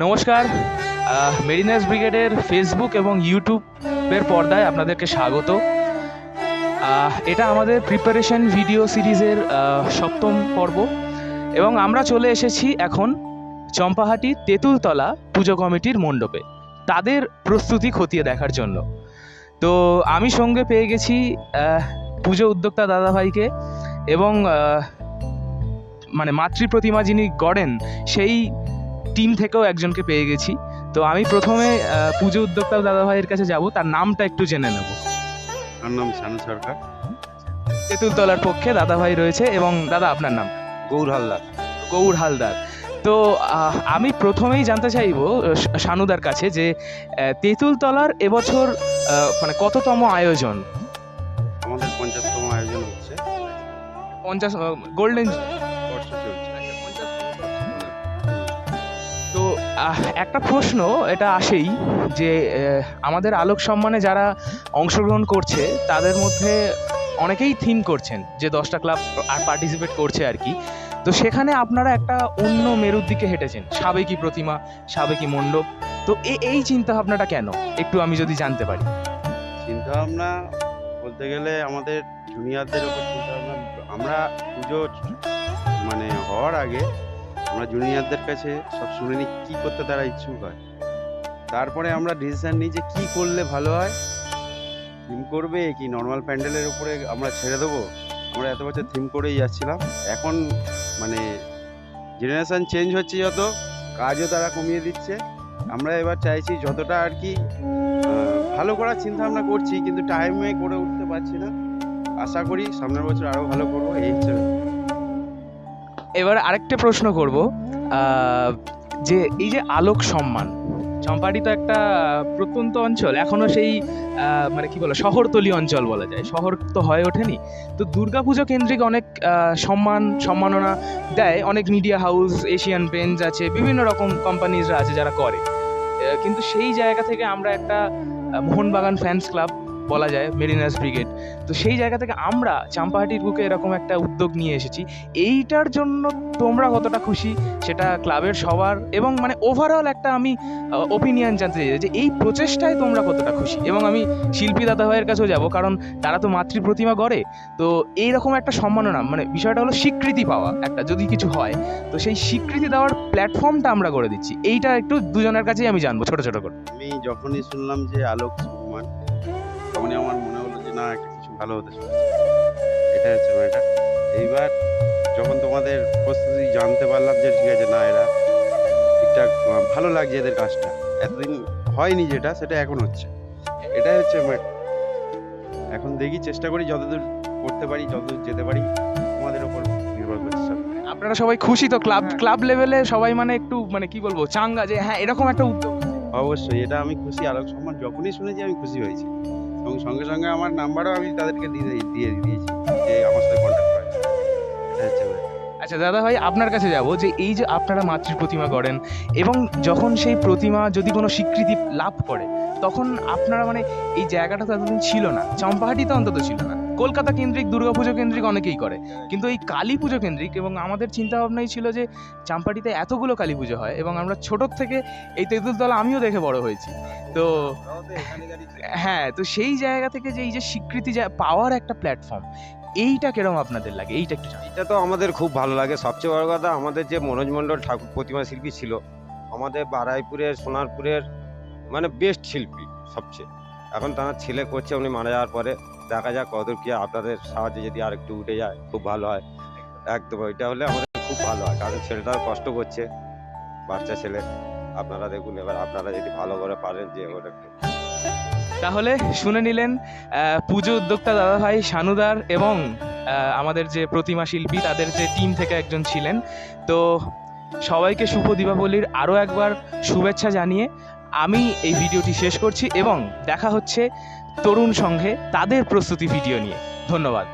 নমস্কার। মেরিনাস ব্রিগেডের ফেসবুক এবং ইউটিউবের পর্দায় আপনাদেরকে স্বাগত। এটা আমাদের প্রিপারেশন ভিডিও সিরিজের সপ্তম পর্ব। এবং আমরা চলে এসেছি এখন চম্পাহাটি তেঁতুলতলা পুজো কমিটির মণ্ডপে, তাদের প্রস্তুতি খতিয়ে দেখার জন্য। তো আমি সঙ্গে পেয়ে গেছি পুজো উদ্যোক্তা দাদাভাইকে এবং মানে মাতৃ প্রতিমা যিনি গড়েন, সেই টিম থেকেও একজনকে পেয়ে গেছি। তো আমি প্রথমে পুজো উদ্যোক্তা দাদাভাইয়ের কাছে যাব তার নামটা একটু জেনে নেব। আমার নাম শানু সরকার। তেঁতুলতলার পক্ষে দাদাভাই রয়েছে এবং দাদা আপনার নাম? গৌর হালদার। গৌর হালদার। তো আমি প্রথমেই জানতে চাইব শানুদার কাছে যে তেঁতুলতলার এবছর মানে কততম আয়োজন? আমাদের পঞ্চাশতম আয়োজন হচ্ছে। পঞ্চাশ গোল্ডেন একটা প্রশ্ন, এটা আসেই যে আমাদের আলোক সম্মানে যারা অংশগ্রহণ করছে, তাদের মধ্যে অনেকেই থিম করছেন যে, দশটা ক্লাব আর পার্টিসিপেট করছে আর কি। তো সেখানে আপনারা একটা অন্য মেরুর দিকে হেঁটেছেন, সাবেকি প্রতিমা, সাবেকি মণ্ডপ। তো এই চিন্তা ভাবনাটা কেন? একটু আমি যদি জানতে পারি। চিন্তা ভাবনা বলতে গেলে আমাদের জুনিয়রদের উপর চিন্তা ভাবনা আমরা পুজো মানে হওয়ার আগে আমরা জুনিয়রদের কাছে সব শুনে নিই কী করতে তারা ইচ্ছুক হয়। তারপরে আমরা ডিসিশন নিই যে কী করলে ভালো হয়। থিম করবে কি নর্মাল প্যান্ডেলের উপরে আমরা ছেড়ে দেবো। আমরা এত বছর থিম করেই যাচ্ছিলাম। এখন মানে জেনারেশান চেঞ্জ হচ্ছে যত, কাজও তারা কমিয়ে দিচ্ছে। আমরা এবার চাইছি যতটা আর কি ভালো করার চিন্তা ভাবনা করছি, কিন্তু টাইমে করে উঠতে পারছি না। আশা করি সামনের বছর আরও ভালো করব, এই হিসেবে এবার আরেকটা প্রশ্ন করব যে এই যে আলোক সম্মান চম্পাটি তো একটা প্রত্যন্ত অঞ্চল, এখনও সেই মানে কি বলে, শহরতলি অঞ্চল বলা যায়। শহর তো হয়ে ওঠেনি। তো দুর্গাপুজো কেন্দ্রিক অনেক সম্মান, সম্মাননা দেয়। অনেক মিডিয়া হাউস এশিয়ান পেন্টস আছে, বিভিন্ন রকম কোম্পানিজরা আছে যারা করে। কিন্তু সেই জায়গা থেকে আমরা একটা মোহনবাগান ফ্যান্স ক্লাব বলা যায় মেরিনাস ব্রিগেড তো সেই জায়গা থেকে আমরা চাম্পাহাটির বুকে এরকম একটা উদ্যোগ নিয়ে এসেছি। এইটার জন্য তোমরা কতটা খুশি সেটা ক্লাবের সবার এবং মানে ওভারঅল একটা আমি ওপিনিয়ন জানতে চাই যে এই প্রচেষ্টায় তোমরা কতটা খুশি? এবং আমি শিল্পী দাদা ভাইয়ের কাছেও যাব, কারণ তারা তো মাতৃ প্রতিমা গড়ে। তো এইরকম একটা সম্মাননা মানে বিষয়টা হলো স্বীকৃতি পাওয়া একটা, যদি কিছু হয়। তো সেই স্বীকৃতি দেওয়ার প্ল্যাটফর্মটা আমরা করে দিচ্ছি। এইটা একটু দুজনের কাছেই আমি জানব, ছোট ছোট করে। আমি যখনই শুনলাম যে আলোক তখনই আমার মনে হলো যে না একটা কিছু ভালো হতে চলেছে। এটা হচ্ছে এটা এইবার যখন তোমাদের প্রস্তুতি জানতে পারলাম যে ঠিক আছে না এরা ঠিকঠাক ভালো লাগছে এদের কাজটা। এতদিন হয়নি যেটা সেটা এখন হচ্ছে। এটাই হচ্ছে। এখন দেখি চেষ্টা করি যতদূর করতে পারি যতদূর যেতে পারি তোমাদের ওপর নির্ভর করছে আপনারা সবাই খুশি তো? ক্লাব ক্লাব লেভেলে সবাই মানে একটু মানে কি বলব চাঙ্গা যে হ্যাঁ এরকম একটা উদ্যোগ। অবশ্যই এটা আমি খুশি আলোক সম্মান যখনই শুনেছি আমি খুশি হয়েছি। এবং সঙ্গে সঙ্গে আমার নাম্বারও আমি তাদেরকে দিয়ে দিয়ে দিয়েছি যে আমার সাথে কন্ট্যাক্ট করে আচ্ছা দাদা ভাই, আপনার কাছে যাব যে এই যে আপনারা মাতৃ প্রতিমা গড়েন এবং যখন সেই প্রতিমা যদি কোনো স্বীকৃতি লাভ করে, তখন আপনারা মানে এই জায়গাটা তো এতদিন ছিল না চম্পাহাটিতে অন্তত ছিল না। কলকাতা কেন্দ্রিক, দুর্গাপুজো কেন্দ্রিক অনেকেই করে। কিন্তু এই কালী পুজো কেন্দ্রিক এবং আমাদের চিন্তা ভাবনাই ছিল যে চাম্পাটিতে এতগুলো কালী পুজো হয় এবং আমরা ছোটোর থেকে এই তেঁতুলতলা আমিও দেখে বড় হয়েছি। তো হ্যাঁ তো সেই জায়গা থেকে যে এই যে স্বীকৃতি যা- পাওয়ার একটা প্ল্যাটফর্ম এইটা কেরম আপনাদের লাগে? এইটা একটু এটা তো আমাদের খুব ভালো লাগে। সবচেয়ে বড় কথা আমাদের যে মনোজ মণ্ডল ঠাকুর প্রতিমা শিল্পী ছিল আমাদের বারাইপুরের সোনারপুরের মানে বেস্ট শিল্পী সবচেয়ে। এখন তার ছেলে করছে উনি মারা যাওয়ার পরে। দেখা যাক কতদূর কি আপনাদের সাহায্যে যদি আর একটু উঠে যায় খুব ভালো হয়। একদম ওইটা হলে আমাদের খুব ভালো হয়। কারণ ছেলেটাও কষ্ট করছে বাচ্চা ছেলে। আপনারা দেখুন, এবার আপনারা যদি ভালো করে পারেন, যে একটু। তাহলে শুনে নিলেন পুজো উদ্যোক্তা দাদাভাই শানুদার এবং আমাদের যে প্রতিমা শিল্পী, তাদের যে টিম থেকে একজন ছিলেন। তো সবাইকে শুভ দীপাবলির আরও একবার শুভেচ্ছা জানিয়ে আমি এই ভিডিওটি শেষ করছি এবং দেখা হচ্ছে তরুণ সংঘে তাদের প্রস্তুতি ভিডিও নিয়ে। ধন্যবাদ।